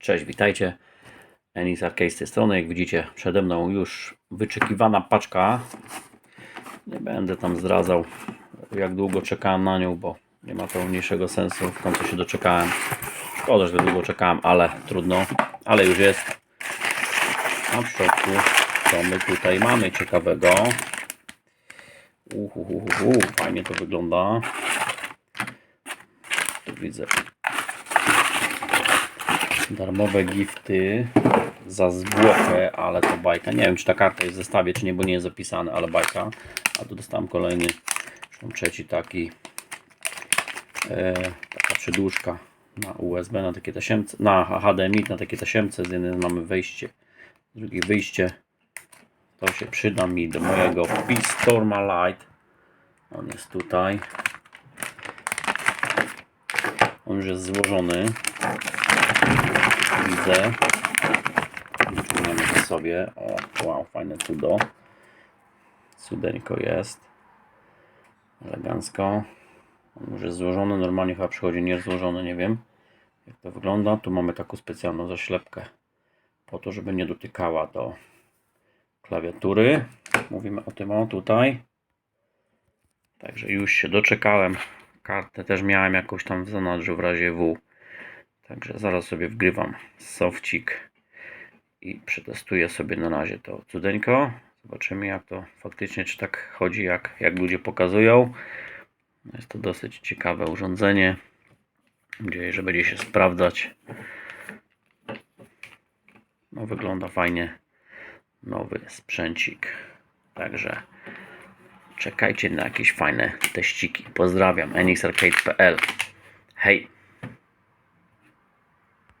Cześć, witajcie. Enis Arcade z tej strony. Jak widzicie, przede mną już wyczekiwana paczka. Nie będę tam zdradzał, jak długo czekałem na nią, bo nie ma to sensu. W końcu się doczekałem. Szkoda, że długo czekałem, ale trudno. Ale już jest. A w środku, co my tutaj mamy ciekawego? Uhuhuhu, fajnie to wygląda. Tu widzę darmowe gifty za zwłokę, ale to bajka. Nie wiem, czy ta karta jest w zestawie, czy nie, bo nie jest zapisane, ale bajka. A tu dostałem kolejny, zresztą trzeci taki, e, taka przedłużka na USB, na takie tasiemce, na HDMI, na takie tasiemce. Z jednej mamy wejście, z drugiej wyjście. To się przyda mi do mojego Pistorma Lite. On jest tutaj. On już jest złożony widzę. Wyciągniemy to sobie. O, wow, fajne cudo. Cudeńko jest. Elegancko. Jest złożony. Normalnie chyba przychodzi niezłożony, nie wiem jak to wygląda. Tu mamy taką specjalną zaślepkę po to, żeby nie dotykała do klawiatury. Mówimy o tym o tutaj. Także już się doczekałem. Kartę też miałem jakąś tam w zanadrzu w razie W. Także zaraz sobie wgrywam sofcik i przetestuję sobie na razie to cudeńko. Zobaczymy jak to faktycznie, czy tak chodzi, jak, jak ludzie pokazują. Jest to dosyć ciekawe urządzenie. Mam nadzieję, że będzie się sprawdzać. No wygląda fajnie. Nowy sprzęcik. Także czekajcie na jakieś fajne teściki. Pozdrawiam. enixarcade.pl Hej!